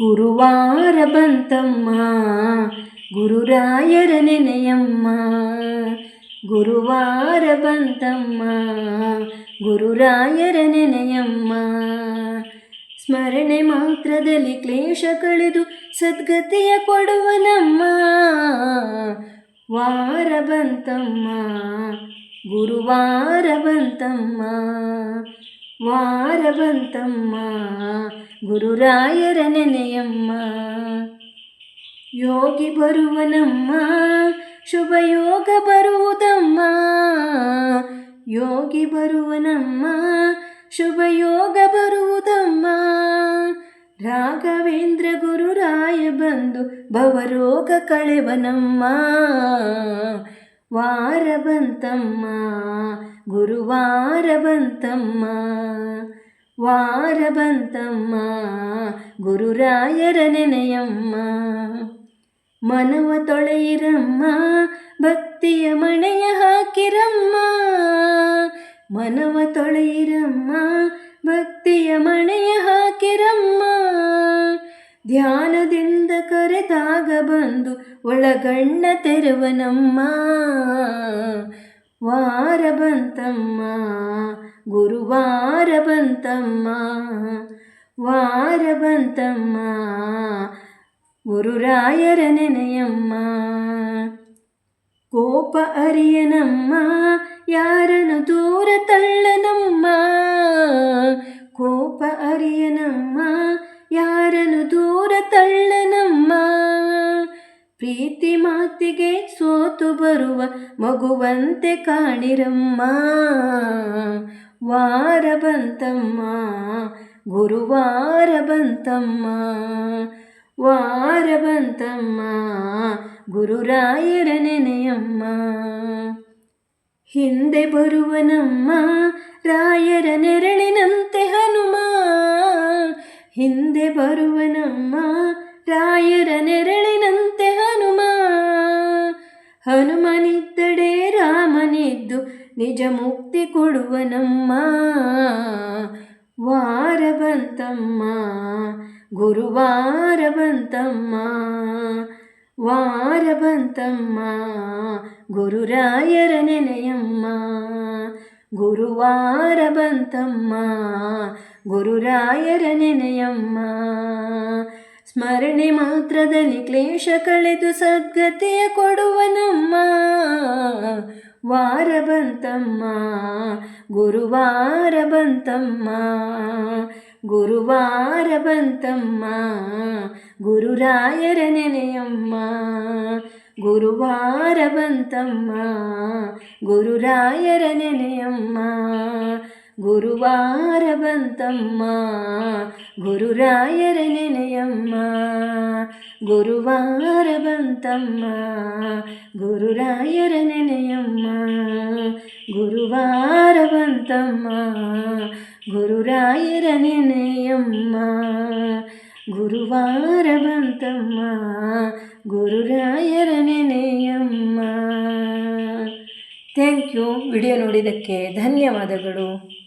ಗುರುವಾರ ಬಂತಮ್ಮ ಗುರುರಾಯರ ನೆನೆಯಮ್ಮ ಗುರುವಾರ ಬಂತಮ್ಮ ಗುರುರಾಯರ ನೆನೆಯಮ್ಮ. ಸ್ಮರಣೆ ಮಾತ್ರದಲ್ಲಿ ಕ್ಲೇಶ ಕಳೆದು ಸದ್ಗತಿಯ ಕೊಡುವನಮ್ಮ. ವಾರ ಬಂತಮ್ಮ ಗುರುವಾರ ಬಂತಮ್ಮ ವಾರ ಬಂತಮ್ಮ ಗುರುರಾಯರ ನೆನೆಯಮ್ಮ. ಯೋಗಿ ಬರುವನಮ್ಮ ಶುಭ ಯೋಗ ಬರುವುದಮ್ಮ. ಯೋಗಿ ಬರುವನಮ್ಮ ಶುಭ ಯೋಗ ಬರುವುದಮ್ಮ. ರಾಘವೇಂದ್ರ ಗುರುರಾಯ ಬಂದು ಭವರೋಗ ಕಳೆವನಮ್ಮ. ವಾರ ಬಂತಮ್ಮ, ಗುರುವಾರ ಬಂತಮ್ಮ. ವಾರ ಬಂತಮ್ಮ, ಗುರುರಾಯರ ನೆನೆಯಮ್ಮ. ಮನವ ತೊಳೆಯಿರಮ್ಮ, ಭಕ್ತಿಯ ಮಣೆಯ ಹಾಕಿರಮ್ಮ. ಮನವ ತೊಳೆಯಿರಮ್ಮ, ಭಕ್ತಿಯ ಮಣೆಯ ಧ್ಯಾನದಿಂದ ಕರೆದಾಗ ಬಂದು ಒಳಗಣ್ಣ ತೆರವನಮ್ಮ ವಾರ ಬಂತಮ್ಮ, ಗುರುವಾರ ಬಂತಮ್ಮ, ವಾರ ಬಂತಮ್ಮ, ಗುರುರಾಯರ ನೆನೆಯಮ್ಮ. ಕೋಪ ಅರಿಯನಮ್ಮ ಯಾರನ್ನು ದೂರ ತಳ್ಳನಮ್ಮ ಕೋಪ ಅರಿಯನಮ್ಮ ಪ್ರೀತಿ ಮಾತಿಗೆ ಸೋತು ಬರುವ ಮಗುವಂತೆ ಕಾಣಿರಮ್ಮ. ವಾರ ಬಂತಮ್ಮ, ಗುರುವಾರ ಬಂತಮ್ಮ. ವಾರ ಬಂತಮ್ಮ, ಗುರುರಾಯರ ನೆನೆಯಮ್ಮ. ಹಿಂದೆ ಬರುವನಮ್ಮ ರಾಯರ ನೆರಳಿನಂತೆ ಹನುಮನಿದ್ದಡೆ ರಾಮನಿದ್ದು ನಿಜ ಮುಕ್ತಿ ಕೊಡುವನಮ್ಮ. ವಾರ ಬಂತಮ್ಮ, ಗುರುವಾರ ಬಂತಮ್ಮ, ವಾರ ಬಂತಮ್ಮ, ಗುರುರಾಯರ ನೆನೆಯಮ್ಮ. ಗುರುವಾರ ಬಂತಮ್ಮ, ಗುರುರಾಯರ ನೆನೆಯಮ್ಮ. ಸ್ಮರಣೆ ಮಾತ್ರದಲ್ಲಿ ಕ್ಲೇಶ ಕಳೆದು ಸದ್ಗತಿಯ ಕೊಡುವನಮ್ಮ ವಾರ ಬಂತಮ್ಮ, ಗುರುವಾರ ಬಂತಮ್ಮ ಗುರುವಾರ ಬಂತಮ್ಮ, ಗುರುರಾಯರ ನೆನೆಯಮ್ಮ, ಗುರುವಾರ ಬಂತಮ್ಮ, ಗುರುರಾಯರ ನೆನೆಯಮ್ಮ. ಗುರುವಾರ ಬಂತಮ್ಮ, ಗುರುರಾಯರ ನೆನೆಯಮ್ಮ. ಗುರುವಾರ ಬಂತಮ್ಮ, ಗುರುರಾಯರ ನೆನೆಯಮ್ಮ. ಗುರುವಾರ ಬಂತಮ್ಮ, ಗುರುರಾಯರ ನೆನೆಯಮ್ಮ. ಗುರುವಾರ ಬಂತಮ್ಮ, ಗುರುರಾಯರ ನೆನೆಯಮ್ಮ. ಥ್ಯಾಂಕ್ ಯು ವಿಡಿಯೋ ನೋಡಿದ್ದಕ್ಕೆ ಧನ್ಯವಾದಗಳು.